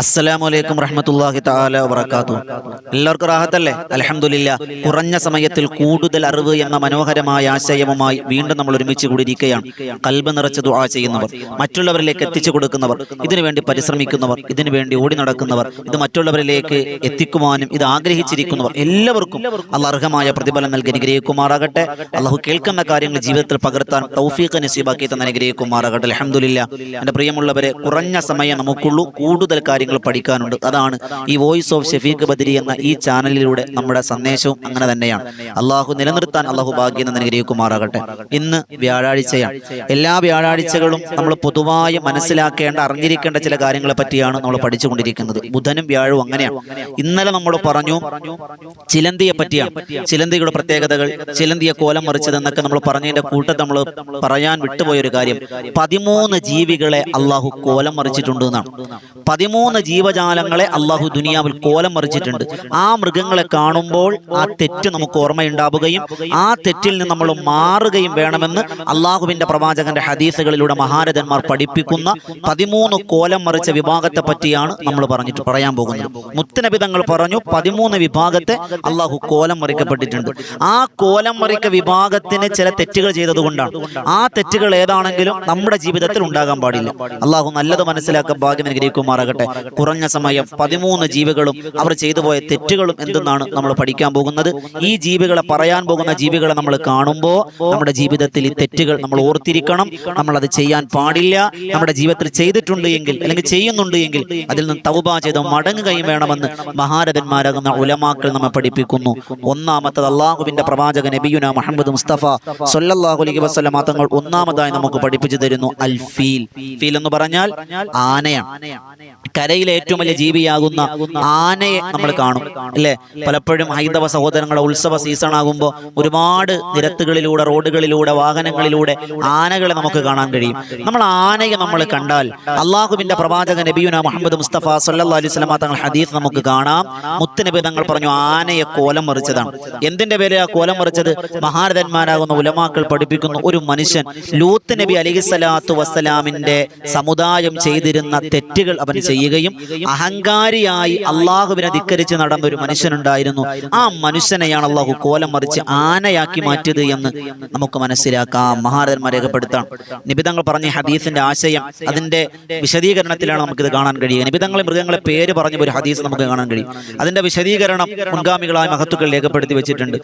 അസ്സലാമലൈക്കും റഹ്മത്തുല്ലാഹി താല വറക്കാത്തു എല്ലാവർക്കും റാഹത്തല്ലേ? അൽഹംദുലില്ല. കുറഞ്ഞ സമയത്തിൽ കൂടുതൽ അറിവ് എന്ന മനോഹരമായ ആശയവുമായി വീണ്ടും നമ്മൾ ഒരുമിച്ച് കൂടിയിരിക്കുകയാണ്. കൽബ് നിറച്ച് ദുആ ചെയ്യുന്നവർ മറ്റുള്ളവരിലേക്ക് എത്തിച്ചു കൊടുക്കുന്നവർ ഇതിനുവേണ്ടി പരിശ്രമിക്കുന്നവർ ഇതിനുവേണ്ടി ഓടി നടക്കുന്നവർ ഇത് മറ്റുള്ളവരിലേക്ക് എത്തിക്കുവാനും ഇത് ആഗ്രഹിച്ചിരിക്കുന്നവർ എല്ലാവർക്കും അള്ളർഹമായ പ്രതിഫലം നൽകി അനുഗ്രഹിക്കുമാറാകട്ടെ. അള്ളാഹു കേൾക്കുന്ന കാര്യങ്ങൾ ജീവിതത്തിൽ പകർത്താൻ തൗഫീഖ് നസീബാക്കി തന്നെ അനുഗ്രഹിക്കുമാറാകട്ടെ. അൽഹംദുലില്ല. എന്റെ പ്രിയമുള്ളവരെ കുറഞ്ഞ സമയം നമുക്കുള്ളൂ. കൂടുതൽ കാര്യങ്ങൾ പഠിക്കാനുണ്ട്. അതാണ് ഈ വോയിസ് ഓഫ് ഷെഫീഖ് ബദരി എന്ന ഈ ചാനലിലൂടെ നമ്മുടെ സന്ദേശവും അങ്ങനെ തന്നെയാണ്. അള്ളാഹു നിലനിർത്താൻ അള്ളാഹു ഭാഗ്യം അനുഗ്രഹിക്കുമാറാകട്ടെ. ഇന്ന് വ്യാഴാഴ്ചയാണ്. എല്ലാ വ്യാഴാഴ്ചകളും നമ്മൾ പൊതുവായി മനസ്സിലാക്കേണ്ട അറിഞ്ഞിരിക്കേണ്ട ചില കാര്യങ്ങളെ പറ്റിയാണ് നമ്മൾ പഠിച്ചുകൊണ്ടിരിക്കുന്നത്. ബുധനും വ്യാഴവും അങ്ങനെയാണ്. ഇന്നലെ നമ്മൾ പറഞ്ഞു ചിലന്തിയെ പറ്റിയാണ്. ചിലന്തിയുടെ പ്രത്യേകതകൾ ചിലന്തിയെ കോലം മറിച്ചത് എന്നൊക്കെ നമ്മൾ പറഞ്ഞതിന്റെ കൂട്ടത്തെ നമ്മൾ പറയാൻ വിട്ടുപോയ ഒരു കാര്യം. പതിമൂന്ന് ജീവികളെ അള്ളാഹു കോലം മറിച്ചിട്ടുണ്ട് എന്നാണ്. പതിമൂന്ന് ജീവജാലങ്ങളെ അള്ളാഹു ദുനിയാവിൽ കോലം മറിച്ചിട്ടുണ്ട്. ആ മൃഗങ്ങളെ കാണുമ്പോൾ ആ തെറ്റ് നമുക്ക് ഓർമ്മയുണ്ടാവുകയും ആ തെറ്റിൽ നിന്ന് നമ്മൾ മാറുകയും വേണമെന്ന് അള്ളാഹുവിന്റെ പ്രവാചകന്റെ ഹദീസുകളിലൂടെ മഹാരഥന്മാർ പഠിപ്പിക്കുന്ന പതിമൂന്ന് കോലം മറിച്ച വിഭാഗത്തെ പറ്റിയാണ് നമ്മൾ പറഞ്ഞിട്ട് പറയാൻ പോകുന്നത്. മുത്തനബിതങ്ങൾ പറഞ്ഞു പതിമൂന്ന് വിഭാഗത്തെ അള്ളാഹു കോലം മറിക്കപ്പെട്ടിട്ടുണ്ട്. ആ കോലം മറിക്ക വിഭാഗത്തിന് ചില തെറ്റുകൾ ചെയ്തതുകൊണ്ടാണ്. ആ തെറ്റുകൾ ഏതാണെങ്കിലും നമ്മുടെ ജീവിതത്തിൽ ഉണ്ടാകാൻ പാടില്ല. അള്ളാഹു നല്ലത് മനസ്സിലാക്കാൻ ഭാഗ്യം അനുഗ്രഹിക്കുമാറാകട്ടെ. കുറഞ്ഞ സമയം പതിമൂന്ന് ജീവികളും അവർ ചെയ്തു പോയ തെറ്റുകളും എന്തെന്നാണ് നമ്മൾ പഠിക്കാൻ പോകുന്നത്? ഈ ജീവികളെ പറയാൻ പോകുന്ന ജീവികളെ നമ്മൾ കാണുമ്പോൾ നമ്മുടെ ജീവിതത്തിൽ ഈ തെറ്റുകൾ നമ്മൾ ഓർത്തിരിക്കണം. നമ്മൾ അത് ചെയ്യാൻ പാടില്ല. നമ്മുടെ ജീവിതത്തിൽ ചെയ്തിട്ടുണ്ട് എങ്കിൽ അല്ലെങ്കിൽ ചെയ്യുന്നുണ്ട് എങ്കിൽ അതിൽ നിന്ന് തൗബ ചെയ്ത് മടങ്ങുകയും വേണമെന്ന് മഹാരഥന്മാരാകുന്ന ഉലമാക്കൾ നമ്മെ പഠിപ്പിക്കുന്നു. ഒന്നാമത്തത് അള്ളാഹുവിന്റെ പ്രവാചകൻ നബിയുന മുഹമ്മദ് മുസ്തഫ സൊല്ലാഹു അലൈഹി വസല്ലം തങ്ങൾ ഒന്നാമതായി നമുക്ക് പഠിപ്പിച്ചു തരുന്നു അൽഫീൽ ഫീൽ. എന്ന് പറഞ്ഞാൽ ആനയാണ്. കരയിലെ ഏറ്റവും വലിയ ജീവിയാകുന്ന ആനയെ നമ്മൾ കാണും അല്ലേ? പലപ്പോഴും ഹൈന്ദവ സഹോദരങ്ങളുടെ ഉത്സവ സീസൺ ആകുമ്പോൾ ഒരുപാട് നിരത്തുകളിലൂടെ റോഡുകളിലൂടെ വാഹനങ്ങളിലൂടെ ആനകളെ നമുക്ക് കാണാൻ കഴിയും. നമ്മൾ ആനയെ നമ്മൾ കണ്ടാൽ അള്ളാഹുബിന്റെ പ്രവാചക നബിയുന മുഹമ്മദ് മുസ്തഫ സല്ലല്ലാഹു അലൈഹി വസല്ലം തങ്ങൾ ഹദീസ് നമുക്ക് കാണാം. മുത്തനബി തങ്ങൾ പറഞ്ഞു ആനയെ കോലം മറിച്ചതാണ്. എന്തിന്റെ പേര് ആ കോലം മറിച്ചത്? മഹാരഥന്മാരാകുന്ന ഉലമാക്കൾ പഠിപ്പിക്കുന്ന ഒരു മനുഷ്യൻ ലൂത്ത് നബി അലൈഹി സ്വലാത്തു വസ്സലാമിന്റെ സമുദായം ചെയ്തിരുന്ന തെറ്റുകൾ അവൻ ചെയ്യുകയും അഹങ്കാരിയായി അള്ളാഹുവിനെ ധിക്കരിച്ച് നടന്ന ഒരു മനുഷ്യനുണ്ടായിരുന്നു. ആ മനുഷ്യനെയാണ് അള്ളാഹു കോലം മറിച്ച് ആനയാക്കി മാറ്റിയത് എന്ന് നമുക്ക് മനസ്സിലാക്കാം. മഹാരഥന്മാർ രേഖപ്പെടുത്താം. നിബിതങ്ങൾ പറഞ്ഞ ഹദീസിന്റെ ആശയം അതിന്റെ വിശദീകരണത്തിലാണ് നമുക്ക് ഇത് കാണാൻ കഴിയുക. നിബിതങ്ങളെ മൃഗങ്ങളെ പേര് പറഞ്ഞ ഒരു ഹദീസ് നമുക്ക് കാണാൻ കഴിയും. അതിന്റെ വിശദീകരണം മുൻഗാമികളായ മഹത്തുക്കൾ രേഖപ്പെടുത്തി വെച്ചിട്ടുണ്ട്.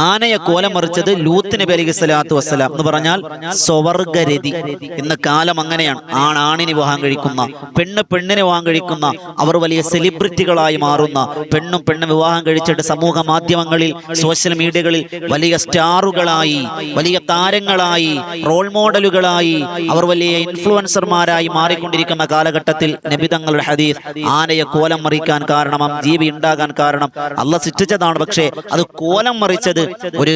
ആനയെ കോലം മറിച്ചത് ലൂത്ത് നബി അലൈഹി സ്വലാത്തു വസ്സലാം എന്ന് പറഞ്ഞാൽ സ്വവർഗരതി ഇന്ന് കാലം അങ്ങനെയാണ്. ആണാണിന് വിവാഹം കഴിക്കുന്ന പെണ്ണ് പെണ്ണിന് വിവാഹം കഴിക്കുന്ന അവർ വലിയ സെലിബ്രിറ്റികളായി മാറുന്ന പെണ്ണും പെണ്ണും വിവാഹം കഴിച്ചിട്ട് സമൂഹ മാധ്യമങ്ങളിൽ സോഷ്യൽ മീഡിയകളിൽ വലിയ സ്റ്റാറുകളായി വലിയ താരങ്ങളായി റോൾ മോഡലുകളായി അവർ വലിയ ഇൻഫ്ലുവൻസർമാരായി മാറിക്കൊണ്ടിരിക്കുന്ന കാലഘട്ടത്തിൽ നബിതങ്ങളുടെ ഹദീസ് ആനയെ കോലം മറിക്കാൻ കാരണം ജീവി ഉണ്ടാകാൻ കാരണം അല്ല സൃഷ്ടിച്ചതാണ്. പക്ഷേ അത് കോലം മറിച്ചത് ഒരു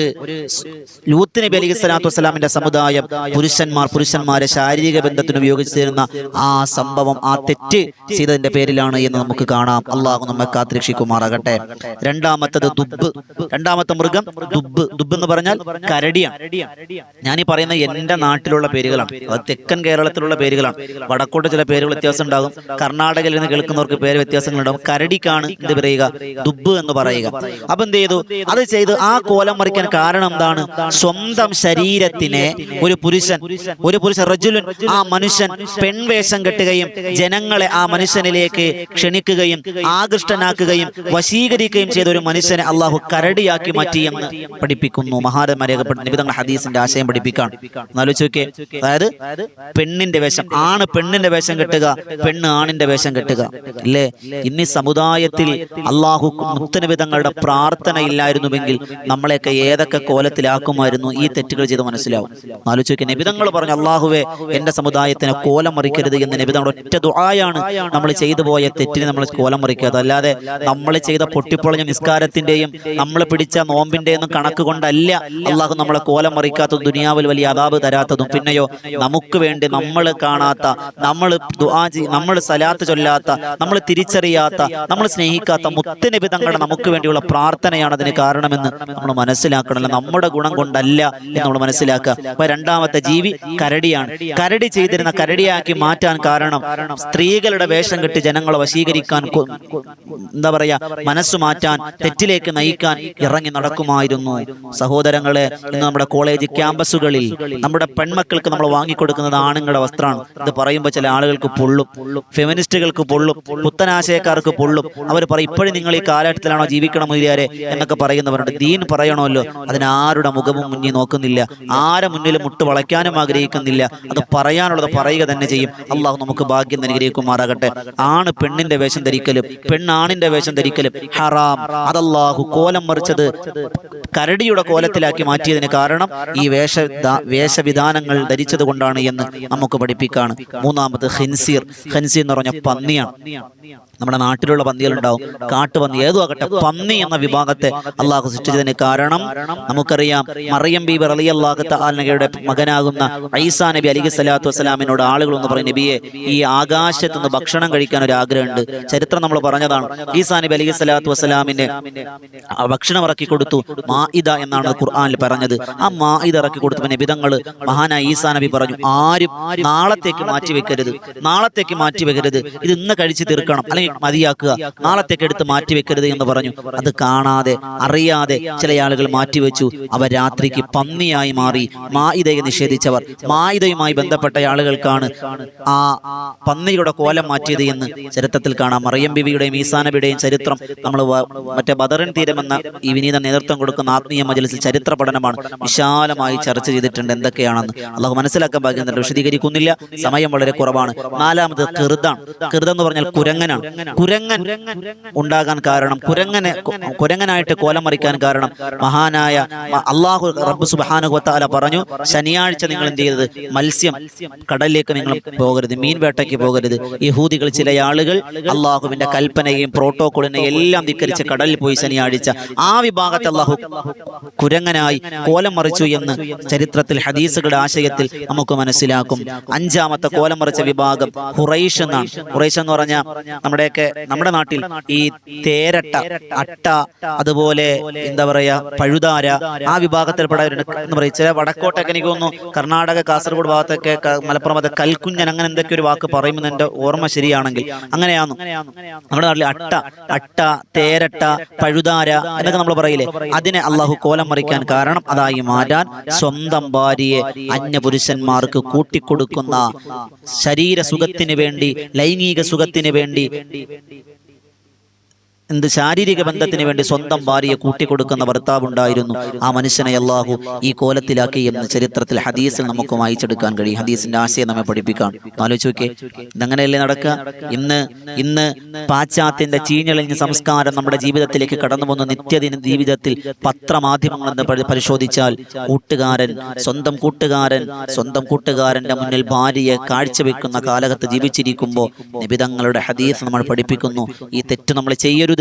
ലൂത്ത് നബി അലൈഹി സ്വലാത്തു വസ്സലാമിന്റെ സമുദായം പുരുഷന്മാർ പുരുഷന്മാരെ ശാരീരിക ബന്ധത്തിന് ഉപയോഗിച്ചിരുന്ന ആ സംഭവം ആ തെറ്റ് ചെയ്തതിന്റെ പേരിലാണ് എന്ന് നമുക്ക് കാണാം. അള്ളാഹു നമ്മെ കാത്തിരക്ഷിക്കുമാറാകട്ടെ. രണ്ടാമത്തത് ദുബ് രണ്ടാമത്തെ മൃഗം ദുബ് ദുബ് എന്ന് പറഞ്ഞാൽ കരടിയാണ്. ഞാൻ ഈ പറയുന്ന എന്റെ നാട്ടിലുള്ള പേരുകളാണ്. അത് തെക്കൻ കേരളത്തിലുള്ള പേരുകളാണ്. വടക്കോട്ട് ചില പേരുകൾ വ്യത്യാസം ഉണ്ടാകും. കർണാടകയിൽ നിന്ന് കേൾക്കുന്നവർക്ക് പേര് വ്യത്യാസങ്ങൾ ഉണ്ടാകും. കരടിക്കാണ് എന്ത് പറയുക? ദുബ് എന്ന് പറയുക. അപ്പൊ എന്ത് ചെയ്തു? അത് ചെയ്ത് ആ കോലം മറിക്കാൻ കാരണം എന്താണ്? സ്വന്തം ശരീരത്തിനെ ഒരു പുരുഷൻ ഒരു പുരുഷൻ റജുലുൻ ആ മനുഷ്യൻ പെൺവേഷം കെട്ടുകയും ജനങ്ങളെ ആ മനുഷ്യനിലേക്ക് ക്ഷണിക്കുകയും ആകൃഷ്ടനാക്കുകയും വശീകരിക്കുകയും ചെയ്ത ഒരു മനുഷ്യനെ അള്ളാഹു കരടിയാക്കി മാറ്റി എന്ന് പഠിപ്പിക്കുന്നു. മഹാരന്മാർ ഹദീസിന്റെ ആശയം പഠിപ്പിക്കാൻ ആലോചിച്ചോക്കെ അതായത് പെണ്ണിന്റെ വേഷം ആണ് പെണ്ണിന്റെ വേഷം കെട്ടുക പെണ്ണ് ആണിന്റെ വേഷം കെട്ടുക. അല്ലേ? ഇന്ന് സമുദായത്തിൽ അള്ളാഹു മുത്തനവിധങ്ങളുടെ പ്രാർത്ഥന ഇല്ലായിരുന്നുവെങ്കിൽ നമ്മളെയൊക്കെ ഏതൊക്കെ കോലത്തിലാക്കുമായിരുന്നു ഈ തെറ്റുകൾ ചെയ്ത് മനസ്സിലാവും. ആലോചിക്കുക നിബിതങ്ങൾ പറഞ്ഞു അള്ളാഹുവെ എന്റെ സമുദായത്തിന് കോലം മറിക്കരുത് എന്ന് നിബിതങ്ങളുടെ ഒറ്റ ദുആയാണ് നമ്മൾ ചെയ്തു പോയ തെറ്റിന് നമ്മൾ കോലം മറിക്കാതെ അല്ലാതെ നമ്മൾ ചെയ്ത പൊട്ടിപ്പൊളഞ്ഞ നിസ്കാരത്തിന്റെയും നമ്മൾ പിടിച്ച നോമ്പിന്റെയും കണക്ക് കൊണ്ടല്ല അള്ളാഹു നമ്മളെ കോലം മറിക്കാത്തതും ദുനിയാവിൽ വലിയ അതാബ് തരാത്തതും പിന്നെയോ നമുക്ക് വേണ്ടി നമ്മൾ കാണാത്ത നമ്മൾ നമ്മൾ സലാത്ത് ചൊല്ലാത്ത നമ്മൾ തിരിച്ചറിയാത്ത നമ്മൾ സ്നേഹിക്കാത്ത മുത്തനിബിതങ്ങളുടെ നമുക്ക് വേണ്ടിയുള്ള പ്രാർത്ഥനയാണ് അതിന് കാരണമെന്ന് നമ്മൾ മനസ്സിലാക്കണമല്ലോ. നമ്മുടെ ഗുണം കൊണ്ടല്ല എന്ന് നമ്മൾ മനസ്സിലാക്കുക. അപ്പൊ രണ്ടാമത്തെ ജീവി കരടിയാണ്. കരടി ചെയ്തിരുന്ന കരടിയാക്കി മാറ്റാൻ കാരണം സ്ത്രീകളുടെ വേഷം കെട്ടി ജനങ്ങളെ വശീകരിക്കാൻ എന്താ പറയാ മനസ്സ് മാറ്റാൻ തെറ്റിലേക്ക് നയിക്കാൻ ഇറങ്ങി നടക്കുമായിരുന്നു. സഹോദരങ്ങളെ ഇന്ന് നമ്മുടെ കോളേജ് ക്യാമ്പസുകളിൽ നമ്മുടെ പെൺമക്കൾക്ക് നമ്മൾ വാങ്ങിക്കൊടുക്കുന്നത് ആണുങ്ങളുടെ വസ്ത്രമാണ് ഇത് പറയുമ്പോൾ ചില ആളുകൾക്ക് പൊള്ളും. ഫെമിനിസ്റ്റുകൾക്ക് പൊള്ളും. പുത്തനാശയക്കാർക്ക് പൊള്ളും. അവർ പറയും ഇപ്പോഴും നിങ്ങൾ ഈ കാലഘട്ടത്തിലാണോ ജീവിക്കണം മുരിയാരെ എന്നൊക്കെ പറയുന്നവരുണ്ട്. ദീൻ പറയണമല്ലോ. അതിനാരുടെ മുഖവും മുന്നിൽ നോക്കുന്നില്ല. ആരെ മുന്നിൽ മുട്ട് വളയ്ക്കാനും ആഗ്രഹിക്കുന്നില്ല. അത് പറയാനുള്ളത് പറയുക തന്നെ ചെയ്യും. അള്ളാഹു നമുക്ക് ഭാഗ്യം അനുഗ്രഹിക്കുമാറാകട്ടെ ആണ് പെണ്ണിന്റെ വേഷം ധരിക്കലും പെണ്ണാണിന്റെ വേഷം ധരിക്കലും ഹറാം. അതല്ലാഹു കോലം മറിച്ചത് കരടിയുടെ കോലത്തിലാക്കി മാറ്റിയതിന് കാരണം ഈ വേഷ വേഷവിധാനങ്ങൾ ധരിച്ചത് കൊണ്ടാണ് എന്ന് നമുക്ക് പഠിപ്പിക്കാണ്. മൂന്നാമത് ഹിൻസീർ ഖിൻസീർ എന്ന് പറഞ്ഞ പന്നിയാണ്. നമ്മുടെ നാട്ടിലുള്ള പന്നികളുണ്ടാവും. കാട്ടുപന്നി ഏതു ആകട്ടെ പന്നി എന്ന വിഭാഗത്തെ അള്ളാഹു സൃഷ്ടിച്ചതിന് കാരണം നമുക്കറിയാം മറിയം ബീബർ അലി അള്ളാഹു താലയുടെ മകനാകുന്ന ഐസാ നബി അലി സ്വലാത്തു വസ്സലാമിനോട് ആളുകൾ എന്ന് പറയും നബിയെ ഈ ആകാശത്ത് നിന്ന് ഭക്ഷണം കഴിക്കാൻ ഒരു ആഗ്രഹമുണ്ട്. ചരിത്രം നമ്മൾ പറഞ്ഞതാണ്. ഈസാ നബി അലി സ്വലാത്തു വസ്സലാമിന്റെ ഭക്ഷണം ഇറക്കി കൊടുത്തു. മാഇദ എന്നാണ് ഖുർആാനിൽ പറഞ്ഞത്. ആ മാഇദ ഇറക്കി കൊടുത്തപ്പോൾ നബിതങ്ങൾ മഹാനായ ഈസാ നബി പറഞ്ഞു ആരും നാളത്തേക്ക് മാറ്റി വെക്കരുത്. നാളത്തേക്ക് മാറ്റി വെക്കരുത്. ഇത് ഇന്ന് കഴിച്ച് തീർക്കണം. അല്ലെങ്കിൽ മതിയാക്കുക. നാളത്തേക്ക് എടുത്ത് മാറ്റി വെക്കരുത് എന്ന് പറഞ്ഞു. അത് കാണാതെ അറിയാതെ ചില ആളുകൾ മാറ്റിവെച്ചു. അവർ രാത്രിക്ക് പന്നിയായി മാറി മായിതയെ നിഷേധിച്ചവർ മായിതയുമായി ബന്ധപ്പെട്ട ആളുകൾക്കാണ് ആ പന്നിയുടെ കോലം മാറ്റിയത് എന്ന് ചരിത്രത്തിൽ കാണാം. മറിയം ബിബിയുടെയും ഈസാനബിയുടെയും ചരിത്രം നമ്മൾ മറ്റേ ബദറിൻ എന്ന ഈ വിനീത നേതൃത്വം കൊടുക്കുന്ന ആത്മീയ മജലിസിൽ ചരിത്ര പഠനമാണ് വിശാലമായി ചർച്ച ചെയ്തിട്ടുണ്ട് എന്തൊക്കെയാണെന്ന്. അള്ളാഹു മനസ്സിലാക്കാൻ ഭാഗ്യം വിശദീകരിക്കുന്നില്ല. സമയം വളരെ കുറവാണ്. നാലാമത് കൃതാണ് കൃത എന്ന് പറഞ്ഞാൽ കുരങ്ങനാണ്. കുരങ്ങൻ ഉണ്ടാകാൻ കാരണം കുരങ്ങനെ കുരങ്ങനായിട്ട് കോലം മറിക്കാൻ കാരണം മഹാനായ അള്ളാഹു റബ്ബ് സുബാനുഹത്താല പറഞ്ഞു ശനിയാഴ്ച നിങ്ങൾ എന്ത് ചെയ്തത്? മത്സ്യം കടലിലേക്ക് നിങ്ങൾ പോകരുത് മീൻ വേട്ടയ്ക്ക് പോകരുത്. യഹൂദികൾ ചില ആളുകൾ അള്ളാഹുവിന്റെ കൽപ്പനയും പ്രോട്ടോകോളിനെയും എല്ലാം ധിക്കരിച്ച് കടലിൽ പോയി ശനിയാഴ്ച. ആ വിഭാഗത്തെ അള്ളാഹു കുരങ്ങനായി കോലം മറിച്ചു എന്ന് ചരിത്രത്തിൽ ഹദീസുകളുടെ ആശയത്തിൽ നമുക്ക് മനസ്സിലാക്കും. അഞ്ചാമത്തെ കോലം മറിച്ച വിഭാഗം ഹുറൈഷ് എന്നാണ്. ഹുറൈഷ് എന്ന് പറഞ്ഞാൽ നമ്മുടെയൊക്കെ നമ്മുടെ നാട്ടിൽ ഈ തേരട്ട അട്ട അതുപോലെ എന്താ പറയാ പഴുതാര ആ വിഭാഗത്തിൽപ്പെട്ടവരുണ്ട് എന്ന് പറയും ചില വടക്കോട്ടൊക്കെ എനിക്ക് തോന്നുന്നു കർണാടക കാസർഗോഡ് ഭാഗത്തൊക്കെ മലപ്പുറം അത് കൽക്കുഞ്ഞൻ അങ്ങനെ എന്തൊക്കെ ഒരു വാക്ക് പറയുമെന്ന് എന്റെ ഓർമ്മ ശരിയാണെങ്കിൽ അങ്ങനെയാന്നു. നമ്മുടെ നാട്ടിൽ അട്ട അട്ട തേരട്ട പഴുതാര എന്നൊക്കെ നമ്മൾ പറയില്ലേ? അതിനെ അള്ളാഹു കോലം മറിക്കാൻ കാരണം അതായി മാറ്റാൻ സ്വന്തം ഭാര്യയെ അന്യപുരുഷന്മാർക്ക് കൂട്ടിക്കൊടുക്കുന്ന ശരീര സുഖത്തിന് വേണ്ടി ലൈംഗിക സുഖത്തിന് വേണ്ടി എന്ത് ശാരീരിക ബന്ധത്തിന് വേണ്ടി സ്വന്തം ഭാര്യയെ കൂട്ടിക്കൊടുക്കുന്ന ഭർത്താവ് ഉണ്ടായിരുന്നു ആ മനുഷ്യനെ അള്ളാഹു ഈ കോലത്തിലാക്കി എന്ന് ചരിത്രത്തിൽ ഹദീസിൽ നമുക്ക് വായിച്ചെടുക്കാൻ കഴിയും. ഹദീസിന്റെ ആശയം നമ്മെ പഠിപ്പിക്കാൻ ആലോചിച്ച് നോക്കേ ഇതങ്ങനെയല്ലേ നടക്കുക? ഇന്ന് ഇന്ന് പാശ്ചാത്യന്റെ ചീഞ്ഞളിഞ്ഞ സംസ്കാരം നമ്മുടെ ജീവിതത്തിലേക്ക് കടന്നു വന്ന നിത്യദിന ജീവിതത്തിൽ പത്രമാധ്യമങ്ങൾ എന്ന് പരി- പരിശോധിച്ചാൽ കൂട്ടുകാരൻ സ്വന്തം കൂട്ടുകാരൻ സ്വന്തം കൂട്ടുകാരന്റെ മുന്നിൽ ഭാര്യയെ കാഴ്ചവെക്കുന്ന കാലഘട്ടത്ത് ജീവിച്ചിരിക്കുമ്പോൾ നിബിതങ്ങളുടെ ഹദീസ് നമ്മൾ പഠിപ്പിക്കുന്നു. ഈ തെറ്റ് നമ്മൾ ചെയ്യരുത്.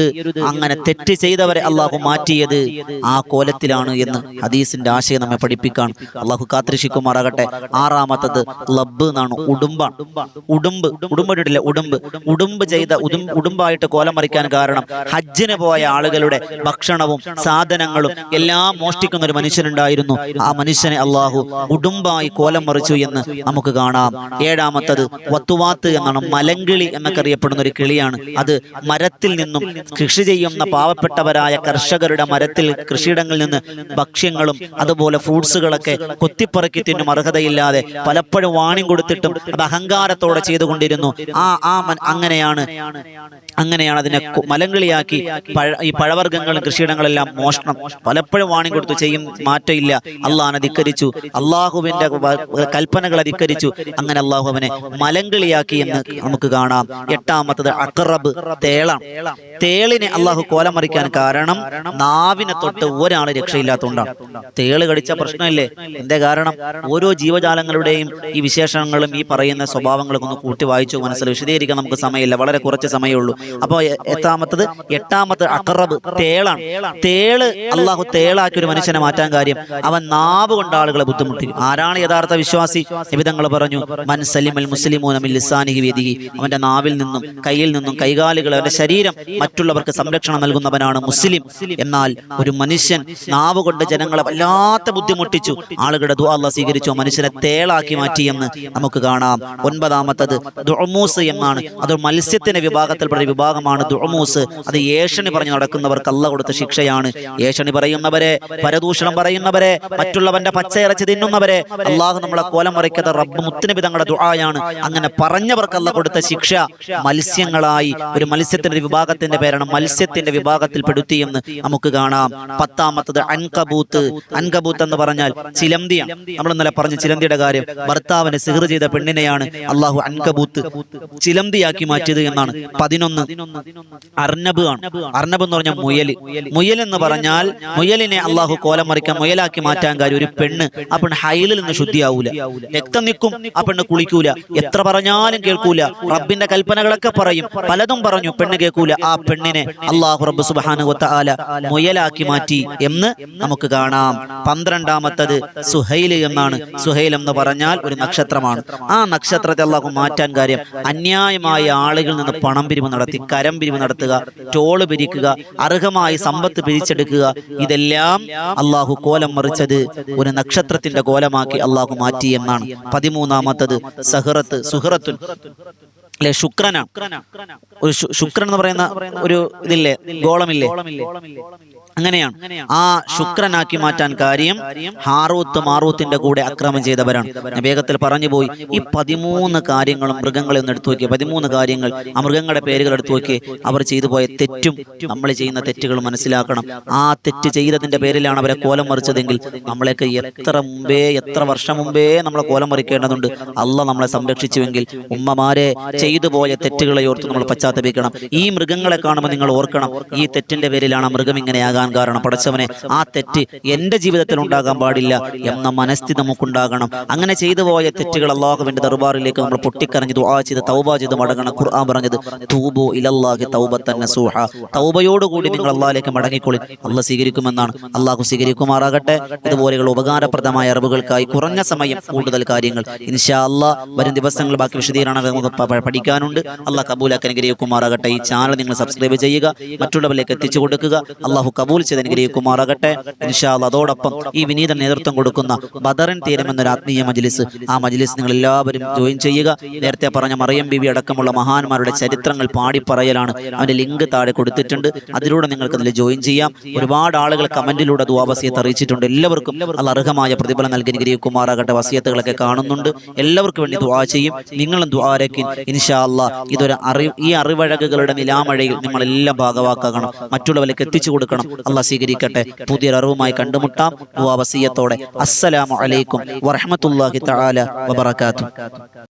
അങ്ങനെ തെറ്റ് ചെയ്തവരെ അള്ളാഹു മാറ്റിയത് ആ കോലത്തിലാണ് എന്ന് ഹദീസിന്റെ ആശയം നമ്മെ പഠിപ്പിക്കാണ് അള്ളാഹു കാത്തിരിശിക്കുമാറാകട്ടെ ആറാമത്തത് ലബ് എന്നാണ് ഉടുമ്പാണ് ഉടുമ്പ്. ഉടുമ്പിട്ടില്ല ഉടുമ്പ്. ഉടുമ്പ്. ചെയ്ത ഉടും ഉടുമ്പായിട്ട് കോലം മറിക്കാൻ കാരണം ഹജ്ജിന് പോയ ആളുകളുടെ ഭക്ഷണവും സാധനങ്ങളും എല്ലാം മോഷ്ടിക്കുന്ന ഒരു മനുഷ്യനുണ്ടായിരുന്നു. ആ മനുഷ്യനെ അള്ളാഹു ഉടുമ്പായി കോലം മറിച്ചു എന്ന് നമുക്ക് കാണാം. ഏഴാമത്തത് വത്തുവാത്ത് എന്നാണ് മലങ്കിളി എന്നൊക്കെ അറിയപ്പെടുന്ന ഒരു കിളിയാണ്. അത് മരത്തിൽ നിന്നും കൃഷി ചെയ്യുന്ന പാവപ്പെട്ടവരായ കർഷകരുടെ മരത്തിൽ കൃഷിയിടങ്ങളിൽ നിന്ന് ഭക്ഷ്യങ്ങളും അതുപോലെ ഫ്രൂട്ട്സുകളൊക്കെ കൊത്തിപ്പറക്കി തിന്നും അർഹതയില്ലാതെ പലപ്പോഴും വാണിംഗ് കൊടുത്തിട്ടും അത് അഹങ്കാരത്തോടെ ചെയ്തുകൊണ്ടിരുന്നു. ആ ആ അങ്ങനെയാണ്. അങ്ങനെയാണ് അതിനെ മലങ്കളിയാക്കി പഴ ഈ പഴവർഗങ്ങളും കൃഷിയിടങ്ങളെല്ലാം മോഷണം. പലപ്പോഴും വാണിംഗ് കൊടുത്തു ചെയ്യും മാറ്റമില്ല അള്ളഹാനെ ധിക്കരിച്ചു അള്ളാഹുവിന്റെ കൽപ്പനകൾ ധിക്കരിച്ചു അങ്ങനെ അള്ളാഹു അവനെ മലങ്കളിയാക്കി എന്ന് നമുക്ക് കാണാം. എട്ടാമത്തത് അക്റബ് തേളാണ് തേളിനെ അള്ളാഹു കോലമറിക്കാൻ കാരണം നാവിനെ തൊട്ട് ഒരാൾ രക്ഷയില്ലാത്തതുകൊണ്ടാണ് തേൾ കടിച്ച പ്രശ്നമല്ലേ? എന്തേ കാരണം? ഓരോ ജീവജാലങ്ങളുടെയും ഈ വിശേഷണങ്ങളും ഈ പറയുന്ന സ്വഭാവങ്ങളും ഒന്ന് കൂട്ടി വായിച്ചു മനസ്സിൽ വിശദീകരിക്കാൻ നമുക്ക് സമയമില്ല. വളരെ കുറച്ച് സമയമേ ഉള്ളൂ അപ്പോൾ എത്താമത്തത് എട്ടാമത്തെ അക്റബ് തേളാണ്. തേൾ അള്ളാഹു തേളാക്കി ഒരു മനുഷ്യനെ മാറ്റാൻ കാര്യം. അവൻ നാവ് കൊണ്ട് ആളുകളെ ബുദ്ധിമുട്ടി. ആരാണ് യഥാർത്ഥ വിശ്വാസി? വിവിധങ്ങൾ പറഞ്ഞു മൻ സലിമൽ മുസ്ലിമൂന മിൻ ലിസാനിഹി വേദിഹി. അവന്റെ നാവിൽ നിന്നും കയ്യിൽ നിന്നും കൈകാലുകൾ അവന്റെ ശരീരം മറ്റുള്ള മറ്റുള്ളവർക്ക് സംരക്ഷണം നൽകുന്നവനാണ് മുസ്ലിം. എന്നാൽ ഒരു മനുഷ്യൻ നാവ് കൊണ്ട് ജനങ്ങളെ വല്ലാത്ത ബുദ്ധിമുട്ടിച്ചു. ആളുകളുടെ ദുആ സ്വീകരിച്ചു. മനുഷ്യനെ തേളാക്കി മാറ്റിയെന്ന് നമുക്ക് കാണാം. ഒൻപതാമത്തത് ദുഅമൂസ് എന്നാണ്. അത് മത്സ്യത്തിന്റെ വിഭാഗത്തിൽപ്പെട്ട വിഭാഗമാണ് ദുഅമൂസ് അത് ഏഷണി പറഞ്ഞു നടക്കുന്നവർക്ക് അല്ല കൊടുത്ത ശിക്ഷയാണ്. ഏഷണി പറയുന്നവരെ പരദൂഷണം പറയുന്നവരെ മറ്റുള്ളവന്റെ പച്ചയിറച്ചി തിന്നുന്നവരെ അള്ളാഹു നമ്മളെ കോലം മറിക്കാത്ത റബ്ബ് മുത്തിന് തങ്ങളുടെ ദുആയാണ്. അങ്ങനെ പറഞ്ഞവർക്ക് അല്ല കൊടുത്ത ശിക്ഷ മത്സ്യങ്ങളായി ഒരു മത്സ്യത്തിന്റെ വിഭാഗത്തിന്റെ പേരാണ് മത്സ്യത്തിന്റെ വിഭാഗത്തിൽ പെടുത്തിയെന്ന് നമുക്ക് കാണാം. പത്താമത്തത് അൻകബൂത്ത്. അൻകബൂത്ത് എന്ന് പറഞ്ഞാൽ ചിലന്തിയാണ്. നമ്മൾ ഇന്നലെ പറഞ്ഞ ചിലന്തിയുടെ കാര്യം. ഭർത്താവിനെ സിഹർ ചെയ്ത പെണ്ണിനെയാണ് അള്ളാഹു അൻകബൂത്ത് ചിലന്തിയാക്കി മാറ്റിയത് എന്നാണ്. പതിനൊന്ന് അർണബ് ആണ്. അർണബ് എന്ന് പറഞ്ഞാൽ മുയൽ. മുയൽ എന്ന് പറഞ്ഞാൽ മുയലിനെ അള്ളാഹു കോലം മറിക്കാൻ മുയലാക്കി മാറ്റാൻ കാര്യം ഒരു പെണ്ണ്. ആ പെണ്ണ് ഹൈലിൽ നിന്ന് ശുദ്ധിയാവൂല. രക്തം നിൽക്കും ആ പെണ്ണ് കുളിക്കൂല. എത്ര പറഞ്ഞാലും കേൾക്കൂല. റബ്ബിന്റെ കൽപ്പനകളൊക്കെ പറയും. പലതും പറഞ്ഞു പെണ്ണ് കേൾക്കൂല. ആ പെണ്ണിനെ അള്ളാഹു റബ്ബ് ആല മുയലാക്കി മാറ്റി എന്ന് നമുക്ക് കാണാം. പന്ത്രണ്ടാമത്തത് സുഹൈൽ എന്നാണ്. സുഹൈൽ എന്ന് പറഞ്ഞാൽ ഒരു നക്ഷത്രമാണ്. ആ നക്ഷത്രത്തെ അള്ളാഹു മാറ്റാൻ കാര്യം അന്യായമായ ആളുകളിൽ നിന്ന് പണം പിരിവ് നടത്തി കരം പിരിവ് നടത്തുക ടോൾ പിരിക്കുക അർഹമായി സമ്പത്ത് പിരിച്ചെടുക്കുക ഇതെല്ലാം അള്ളാഹു കോലം മറിച്ചത് ഒരു നക്ഷത്രത്തിന്റെ കോലമാക്കി അള്ളാഹു മാറ്റി എന്നാണ്. പതിമൂന്നാമത്തത് സഹറത്ത് സുഹറത്തുൻ. അല്ലെ ശുക്രനാണ് ഒരു ശുക്രൻ എന്ന് പറയുന്ന ഒരു ഇതില്ലേ? ഗോളമില്ലേ? അങ്ങനെയാണ്. ആ ശുക്രനാക്കി മാറ്റാൻ കാര്യം ഹാറൂത്ത് മാറൂത്തിന്റെ കൂടെ അക്രമം ചെയ്തവരാണ്. ഞാൻ വേഗത്തിൽ പറഞ്ഞു പോയി. ഈ പതിമൂന്ന് കാര്യങ്ങളും മൃഗങ്ങളെ ഒന്ന് എടുത്തു നോക്കിയ പതിമൂന്ന് കാര്യങ്ങൾ ആ മൃഗങ്ങളുടെ പേരുകൾ എടുത്തു നോക്കി. അവർ ചെയ്തു പോയ തെറ്റും നമ്മൾ ചെയ്യുന്ന തെറ്റുകൾ മനസ്സിലാക്കണം. ആ തെറ്റ് ചെയ്തതിന്റെ പേരിലാണ് അവരെ കോലം മറിച്ചതെങ്കിൽ നമ്മളെയൊക്കെ എത്ര മുമ്പേ എത്ര വർഷം മുമ്പേ നമ്മളെ കോലം മറിക്കേണ്ടതുണ്ട്. അല്ല നമ്മളെ സംരക്ഷിച്ചുവെങ്കിൽ ഉമ്മമാരെ ചെയ്തു പോയ തെറ്റുകളെ ഓർത്ത് നമ്മൾ പശ്ചാത്തപിക്കണം. ഈ മൃഗങ്ങളെ കാണുമ്പോൾ നിങ്ങൾ ഓർക്കണം. ഈ തെറ്റിന്റെ പേരിലാണ് ആ മൃഗം ഇങ്ങനെയാകാൻ കാരണം പടച്ചവനെ ആ തെറ്റ് എന്റെ ജീവിതത്തിൽ ഉണ്ടാകാൻ പാടില്ല എന്ന മനസ്ഥിതി നമുക്കുണ്ടാകണം. അങ്ങനെ ചെയ്തു പോയ തെറ്റുകൾ അള്ളാഹുവിന്റെ ദർബാറിലേക്ക് നമ്മൾ പൊട്ടിക്കറിഞ്ഞത് ആ ചെയ്ത് തൗബ ചെയ്ത് മടങ്ങണം. ഖുർആൻ പറഞ്ഞത് തൂബോ ഇലല്ലാഹി തൗബത്തൻ നസൂഹ. തൗബയോടുകൂടി നിങ്ങൾ അള്ളാഹിലേക്ക് മടങ്ങിക്കൊള്ളി. അള്ളാഹ് സ്വീകരിക്കുമെന്നാണ്. അള്ളാഹു സ്വീകരിക്കുമാറാകട്ടെ. ഇതുപോലെയുള്ള ഉപകാരപ്രദമായ അറിവുകൾക്കായി കുറഞ്ഞ സമയം കൂടുതൽ കാര്യങ്ങൾ. ഇൻഷാ അല്ലാ വരും ദിവസങ്ങൾ ബാക്കി വിശദീകരണങ്ങൾ പഠിക്കാനുണ്ട്. അള്ളാഹ് കബൂലാക്കി അനുഗ്രഹിക്കുമാറാകട്ടെ. ഈ ചാനൽ നിങ്ങൾ സബ്സ്ക്രൈബ് ചെയ്യുക മറ്റുള്ളവരിലേക്ക് എത്തിച്ചു കൊടുക്കുക. അള്ളാഹു കബൂൽ ചെയ്ത് അനുഗ്രഹിക്കുമാറാകട്ടെ. ഇൻഷാ അല്ലാ അതോടൊപ്പം ഈ വിനീത നേതൃത്വം കൊടുക്കുന്ന ബദറൻ തീരം എന്നൊരു ആത്മീയ മജ്ലിസ്. ആ മജ്ലിസ് നിങ്ങൾ എല്ലാവരും ജോയിൻ ചെയ്യുക. നേരത്തെ പറഞ്ഞ മറിയം ബിബി അടക്കമുള്ള മഹാന്മാരുടെ ചരിത്രങ്ങൾ പാടിപ്പറയലാണ്. അവന്റെ ലിങ്ക് താഴെ കൊടുത്തിട്ടുണ്ട്. അതിലൂടെ നിങ്ങൾക്ക് അതിൽ ജോയിൻ ചെയ്യാം. ഒരുപാട് ആളുകൾ കമന്റിലൂടെ ദുവാവസിയത്ത് അറിയിച്ചിട്ടുണ്ട്. എല്ലാവർക്കും അത് അർഹമായ പ്രതിഫലം നൽകി അനുഗ്രഹിക്കുമാറാകട്ടെ. വസിയത്തുകളൊക്കെ കാണുന്നുണ്ട്. എല്ലാവർക്കും വേണ്ടി ദുവാ ചെയ്യും. നിങ്ങളും ദ്വാരക്കി ഇൻഷാ ഇതൊരു അറി ഈ അറിവഴകുകളുടെ നിലാമഴയിൽ നിങ്ങളെല്ലാം ഭാഗവാക്കണം മറ്റുള്ളവരിലേക്ക് എത്തിച്ചു കൊടുക്കണം. അള്ളാഹ് സ്വീകരിക്കട്ടെ. പുതിയൊരു അറിവുമായി കണ്ടുമുട്ടാം. വസിയത്തോടെ. അസ്സലാമു അലൈക്കും വറഹ്മത്തുള്ളാഹി തആല വബറകാതുഹു.